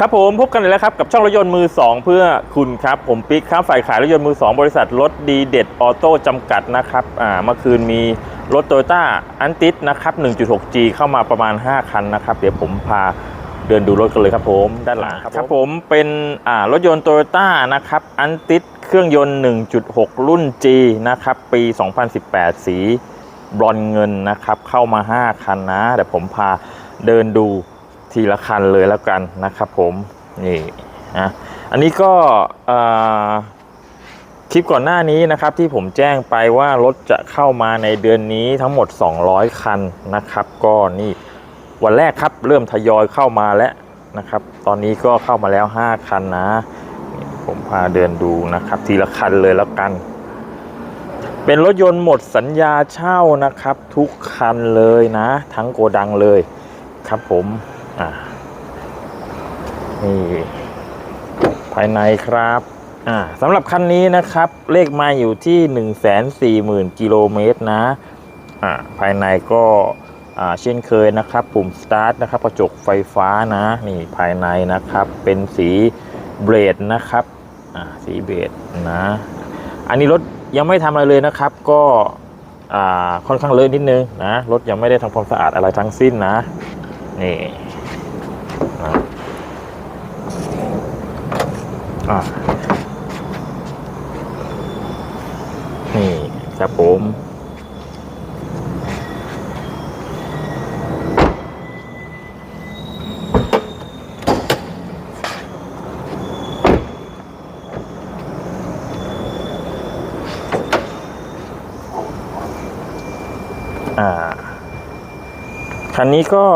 ครับผมพบกันอีกแล้วครับกับช่องรถยนต์มือ 2 เพื่อคุณครับผมปิ๊กครับฝ่ายขายรถยนต์มือ 2 บริษัทรถดีเด็ดออโต้จำกัดนะครับอ่าเมื่อคืนมีรถโตโยต้าอันติสนะครับ 1.6G เข้ามาประมาณ 5 คันนะครับ เดี๋ยวผมพาเดินดูรถกันเลยครับผมด้านหลังครับผมเป็นอ่ารถยนต์โตโยต้านะครับอันติสเครื่องยนต์ 1.6 รุ่น G นะครับปี 2018 สีบรอนซ์เงินนะครับเข้ามา 5 คันนะเดี๋ยวผมพาเดินดู ทีละคันเลยแล้วกันนะครับผมนี่นะอันนี้ก็คลิปก่อนหน้านี้นะครับที่ผมแจ้งไปว่ารถจะเข้ามาในเดือนนี้ทั้งหมด 200 คันนะครับ ก็นี่วันแรกครับเริ่มทยอยเข้ามาแล้วนะครับ ตอนนี้ก็เข้ามาแล้ว 5 คันนะ ผมพาเดินดูนะครับ ทีละคันเลยแล้วกัน เป็นรถยนต์หมดสัญญาเช่านะครับ ทุกคันเลยนะ ทั้งโกดังเลยครับผม อ่านี่ภายในครับอ่าสำหรับคันนี้นะครับ เลขมาอยู่ที่ 1 4 0 0 0 0กิโลเมตรนะอ่าภายในก็อ่าเช่นเคยนะครับ ปุ่ม start นะครับกระจกไฟฟ้านะ นี่ภายในนะครับเป็นสีเบรดนะครับอ่าสีเบรดนะ อันนี้รถยังไม่ทำอะไรเลยนะครับ ก็อ่าค่อนข้างเลอะนิดนึงนะรถยังไม่ได้ทำความสะอาดอะไรทั้งสิ้นนะนี่ นะอะนี่ครับผมอ่าคันนี้ก็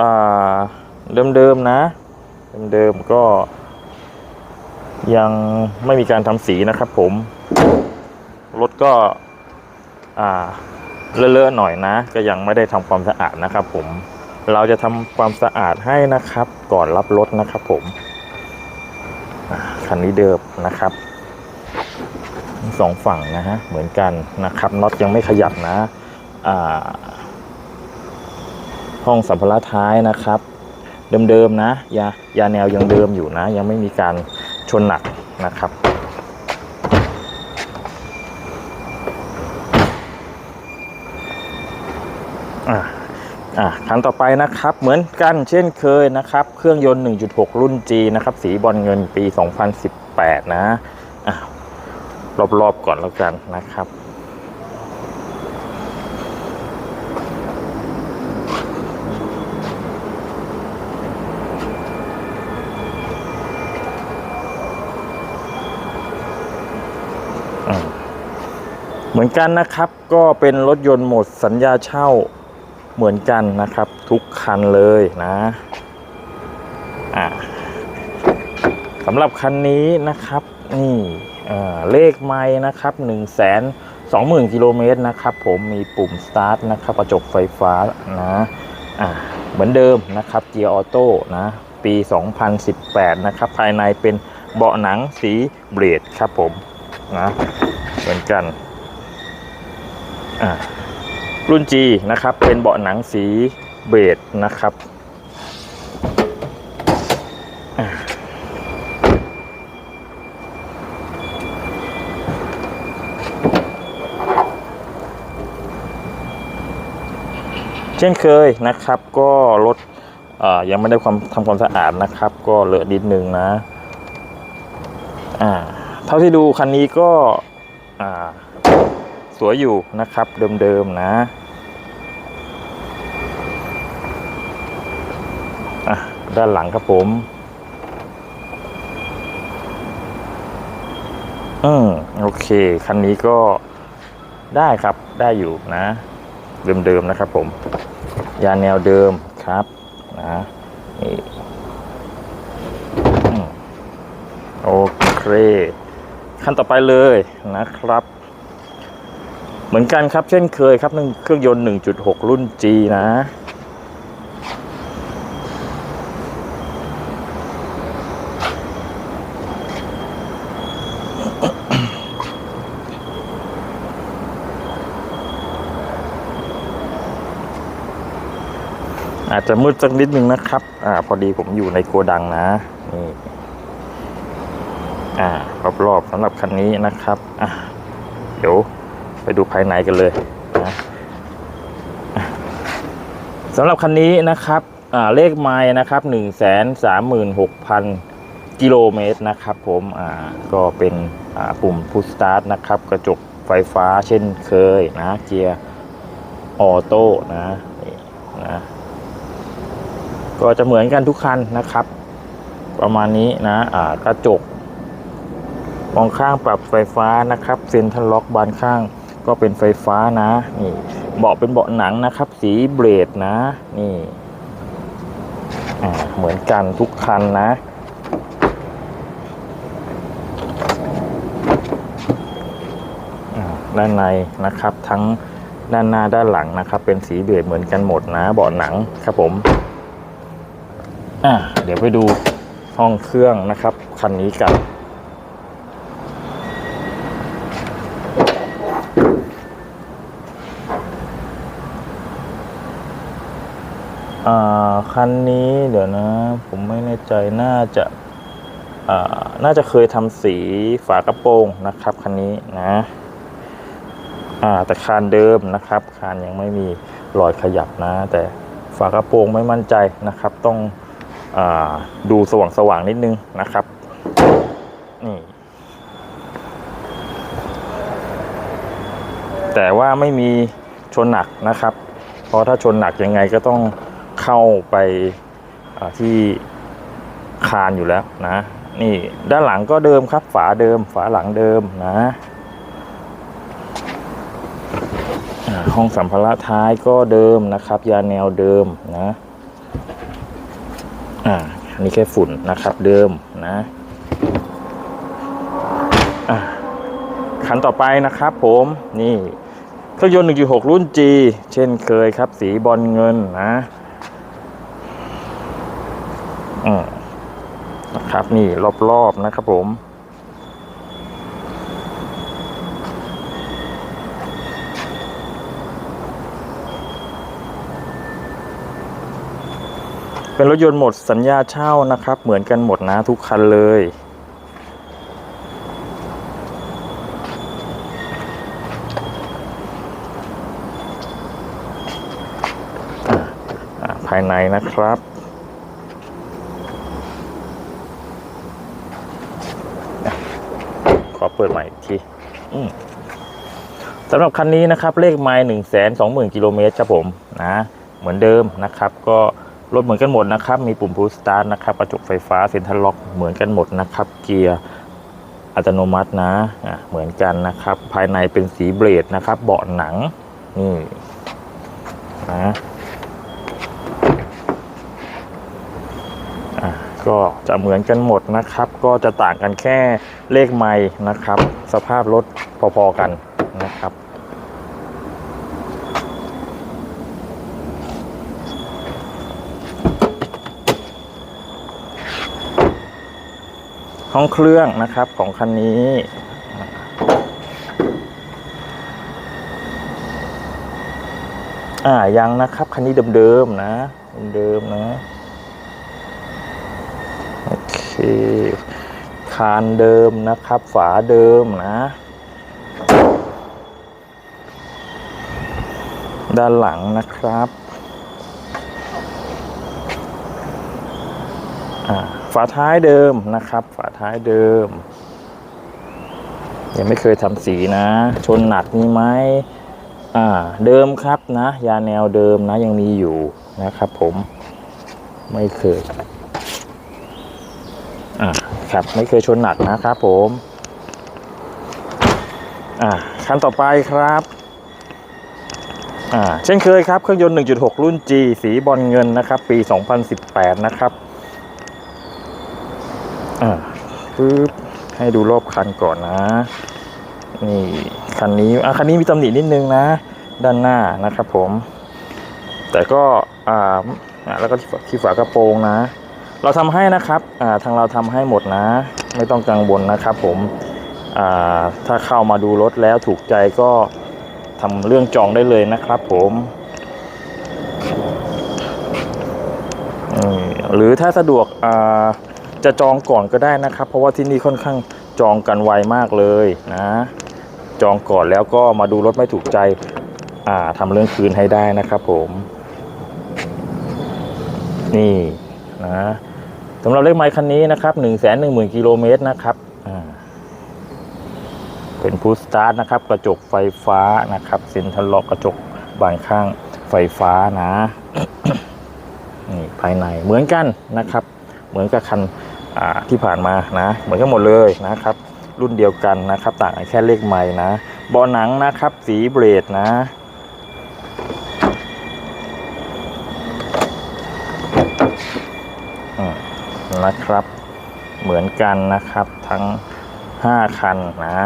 อ่า เดิมๆนะ เดิมๆก็ยังไม่มีการทำสีนะครับผม รถก็อ่าเลอะๆหน่อยนะ ก็ยังไม่ได้ทำความสะอาดนะครับผม เราจะทำความสะอาดให้นะครับ ก่อนรับรถนะครับผมคันนี้เดิมนะครับสองฝั่งนะฮะเหมือนกันนะครับน็อตยังไม่ขยับนะห้องสัมภาระท้ายนะครับ เดิมๆนะยายาแนวยังเดิมอยู่นะ ยังไม่มีการชนหนักนะครับอ่าอ่าคันต่อไปนะครับเหมือนกันเช่นเคยนะครับ เครื่องยนต์ 1.6 รุ่น G นะครับ สีบอลเงินปี 2018 นะอะรอบๆก่อนแล้วกันนะครับ มือนกันนะครับก็เป็นรถยนต์หมดสัญญาเช่าเหมือนกันนะครับ ทุกคันเลยนะอ่าสำหรับคันนี้นะครับนี่เลขไม้นะครับ1 2 0 0 0 0กิโลเมตรนะครับผมมีปุ่ม start นะครับกระจกไฟฟ้านะอ่าเหมือนเดิมนะครับเกียร์ออโต้นะปี 2018 นะครับ ภายในเป็นเบาะหนังสีเบรดครับผมนะเหมือนกัน รุ่น G นะครับ เป็นเบาะหนังสีเบจนะครับเช่นเคยนะครับ ก็รถยังไม่ได้ความทำความสะอาดนะครับ ก็เลอะนิดนึงนะ อ่า เท่าที่ดูคันนี้ก็อ่า สวยอยู่นะครับ เดิมๆนะอะด้านหลังครับผมอืมโอเค คันนี้ก็ได้ครับได้อยู่นะ เดิมๆนะครับผม ยาแนวเดิมครับนะนี่โอเค ขั้นต่อไปเลยนะครับ เหมือนกันครับ เช่นเคยครับนึ่งเครื่องยนต์ 1.6 รุ่น G นะ อาจจะมืดสักนิดนึงนะครับ อ่า พอดีผมอยู่ในโกดังนะนี่อ่ารอบๆสำหรับคันนี้นะครับ อะ เดี๋ยว ไปดูภายในกันเลยนะสำหรับคันนี้นะครับเลขไม้นะครับ1 3 6 0 0 0 กิโลเมตรนะครับผมก็เป็นปุ่มพุชสตาร์ทนะครับ กระจกไฟฟ้าเช่นเคยนะ เกียร์ออโต้นะนี่นะก็จะเหมือนกันทุกคันนะครับ ประมาณนี้นะอ่ากระจกมองข้างปรับไฟฟ้านะครับ เซ็นทรัลล็อกบานข้าง ก็เป็นไฟฟ้านะนี่เบาะเป็นเบาะหนังนะครับ สีเบรดนะนี่เหมือนกันทุกคันนะด้านในนะครับทั้งด้านหน้าด้านหลังนะครับ เป็นสีเบจเหมือนกันหมดนะเบาะหนังครับผมอ่าเดี๋ยวไปดูห้องเครื่องนะครับคันนี้กัน คันนี้เดี๋ยวนะ ผมไม่แน่ใจน่าจะน่าจะเคยทำสีฝากระโปรงนะครับคันนี้นะแต่คานเดิมนะครับคานยังไม่มีรอยขยับนะ แต่ฝากระโปรงไม่มั่นใจนะครับ ต้องอดูสว่างสว่างนิดนึงนะครับนี่แต่ว่าไม่มีชนหนักนะครับ เพราะถ้าชนหนักยังไงก็ต้อง เข้าไปที่คานอยู่แล้วนะ นี่ด้านหลังก็เดิมครับ ฝาเดิม ฝาหลังเดิมนะห้องสัมภาระท้ายก็เดิมนะครับ ยาแนวเดิมนะอ่าอันนี้แค่ฝุ่นนะครับเดิมนะคันต่อไปนะครับผมนี่เครื่องยนต์1.6 รุ่น G เช่นเคยครับ สีบอลเงินนะ อืมนะครับ นี่รอบๆนะครับผมเป็นรถยนต์หมดสัญญาเช่านะครับ เหมือนกันหมดนะทุกคันเลย ภายในนะครับ อะขอ เปิดใหม่อีกทีสำหรับคันนี้นะครับ เลขไมล์หนึ่งแสนสองหมื่นกิโลเมตรครับผมนะเหมือนเดิมนะครับ ก็รถเหมือนกันหมดนะครับ มีปุ่มพุชสตาร์ทนะครับกระจกไฟฟ้าเซ็นทรัลล็อกเหมือนกันหมดนะครับ เกียร์อัตโนมัตินะะเหมือนกันนะครับ ภายในเป็นสีเบรดนะครับ เบาะหนังนี่นะก็จะเหมือนกันหมดนะครับ ก็จะต่างกันแค่ เลขไม้นะครับ สภาพรถพอๆกันนะครับห้องเครื่องนะครับของคันนี้ อ่ายังนะครับ คันนี้เดิมๆนะ เดิมๆนะ โอเคคานเดิมนะครับ ฝาเดิมนะ ด้านหลังนะครับ ฝาท้ายเดิมนะครับ ฝาท้ายเดิม ยังไม่เคยทำสีนะ ชนหนักมีไหมอ่าเดิมครับนะ ยาแนวเดิมนะยังมีอยู่นะครับผมไม่เคยอ่า ครับ ไม่เคยชนหนักนะครับผมอ่าคันต่อไปครับอ่าเช่นเคยครับเครื่องยนต์ 1.6 รุ่น G สีบอลเงินนะครับ ปี 2018 นะครับอ่าปึ๊บให้ดูรอบคันก่อนนะ นี่คันนี้อะคันนี้มีตำหนินิดนึงนะ ด้านหน้านะครับผม แต่ก็อ่าแล้วก็ที่ฝากระโปรงนะ เราทำให้นะครับทางเราทำให้หมดนะ ไม่ต้องกังวลนะครับ ผมถ้าเข้ามาดูรถแล้วถูกใจก็ทำเรื่องจองได้เลยนะครับ ผมหรือถ้าสะดวกจะจองก่อนก็ได้นะครับ เพราะว่าที่นี่ค่อนข้างจองกันไวมากเลยนะ จองก่อนแล้วก็มาดูรถไม่ถูกใจทำเรื่องคืนให้ได้นะครับผม นี่นะ สำหรับเลขไมค์คันนี้นะครับ1 1 0 0 0 0กิโลเมตรนะครับอ่าเป็นพูสตาร์ทนะครับ กระจกไฟฟ้านะครับเซ็นทรัลล็อกกระจกบานข้างไฟฟ้านะนี่ภายในเหมือนกันนะครับ เหมือนกับคันที่ผ่านมานะ เหมือนกันหมดเลยนะครับ รุ่นเดียวกันนะครับ ต่างแค่เลขไม้นะบาะหนังนะครับ สีเบรดนะ นะครับ เหมือนกันนะครับทั้ง 5 คันนะ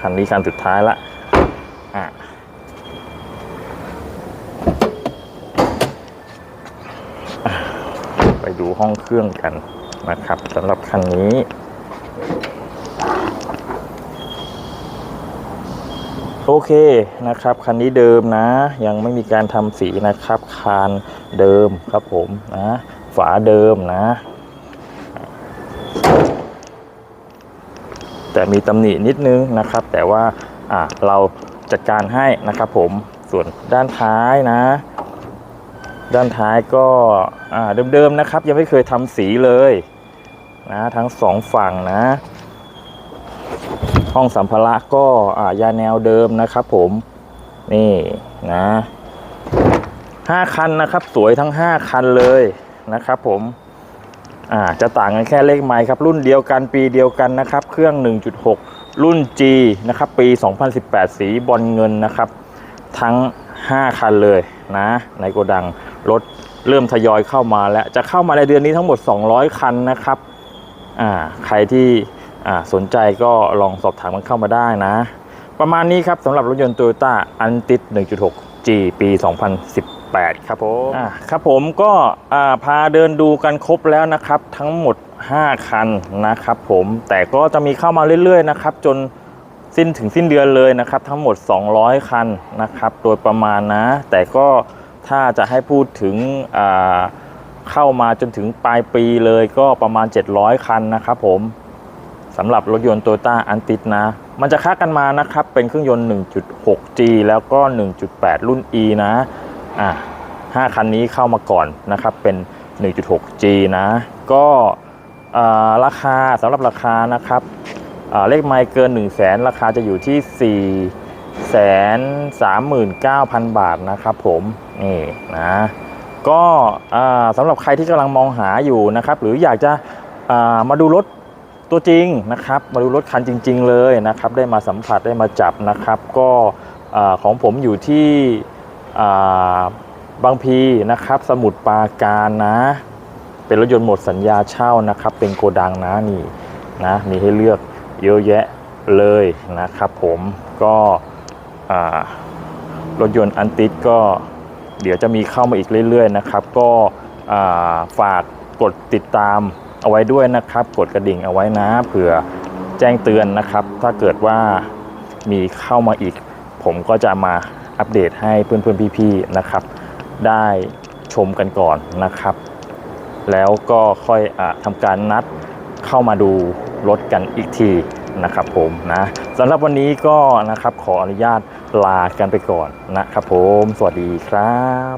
คันนี้คันสุดท้ายละอะอะไปดูห้องเครื่องกันนะครับสำหรับคันนี้โอเคนะครับคันนี้เดิมนะ ยังไม่มีการทำสีนะครับ คานเดิมครับผมนะ ฝาเดิมนะ แต่มีตำหนินิดนึงนะครับ แต่ว่าเราจัดการให้นะครับผมส่วนด้านท้ายนะ ด้านท้ายก็เดิมๆนะครับ ยังไม่เคยทำสีเลยนะทั้งสองฝั่งนะ ห้องสัมภาระก็ยาแนวเดิมนะครับผมนี่นะห้าคันนะครับ สวยทั้ง5คันเลยนะครับผม อ่าจะต่างกันแค่เลขไม้ครับ รุ่นเดียวกันปีเดียวกันนะครับ เครื่อง 1.6 รุ่น G นะครับ ปี 2018 สีบอลเงินนะครับ ทั้ง 5 คันเลยนะ ในโกดังรถเริ่มทยอยเข้ามาแล้ว จะเข้ามาในเดือนนี้ทั้งหมด 200 คันนะครับอ่าใครที่อ่าสนใจก็ลองสอบถามกันเข้ามาได้นะ ประมาณนี้ครับสำหรับรถยนต์ Toyota a n t i 1.6 G ปี 2018 ครับผมอ่าครับผมก็อ่าพาเดินดูกันครบแล้วนะครับ ทั้งหมด 5 คันนะครับผมแต่ก็จะมีเข้ามาเรื่อยๆนะครับจนสิ้นถึงสิ้นเดือนเลยนะครับ ทั้งหมด 200 คันนะครับ โดยประมาณนะ แต่ก็ถ้าจะให้พูดถึงอ่าเข้ามาจนถึงปลายปีเลยก็ประมาณ 700 คันนะครับผมสำหรับรถยนต์ Toyota a n t i นะ มันจะค่ากันมานะครับ เป็นเครื่องยนต์ 1.6G แล้วก็ 1.8 รุ่น E นะ อะ5คันนี้เข้ามาก่อนนะครับเป็น 1.6G นะ ก็ราคาสำหรับราคานะครับเลขไมล์เกิน 1 0 0 0 0แสนราคาจะอยู่ที่ 4 3 9 0 0 0 บาทนะครับผมนี่นะก็สำหรับใครที่กำลังมองหาอยู่นะครับ หรืออยากจะามาดูรถตัวจริงนะครับ มาดูรถคันจริง ๆ เลยนะครับ ได้มาสัมผัสได้มาจับนะครับ ก็อของผมอยู่ที่ บางพีนะครับ สมุทรปาการนะ เป็นรถยนต์หมดสัญญาเช่านะครับ เป็นโกดังนะนี่นะมีให้เลือกเยอะแยะเลยนะครับผมก็รถยนต์อันติดก็เดี๋ยวจะมีเข้ามาอีกเรื่อยๆนะครับ ก็ฝากกดติดตามเอาไว้ด้วยนะครับ กดกระดิ่งเอาไว้นะเผื่อแจ้งเตือนนะครับ ถ้าเกิดว่ามีเข้ามาอีก ผมก็จะมา อัปเดตให้เพื่อนๆพี่ๆนะครับ ได้ชมกันก่อนนะครับ แล้วก็ค่อยอทำการนัดเข้ามาดูรถกันอีกทีนะครับผมนะสำหรับวันนี้ก็นะครับขออนุญาตลากันไปก่อนนะครับผม สวัสดีครับ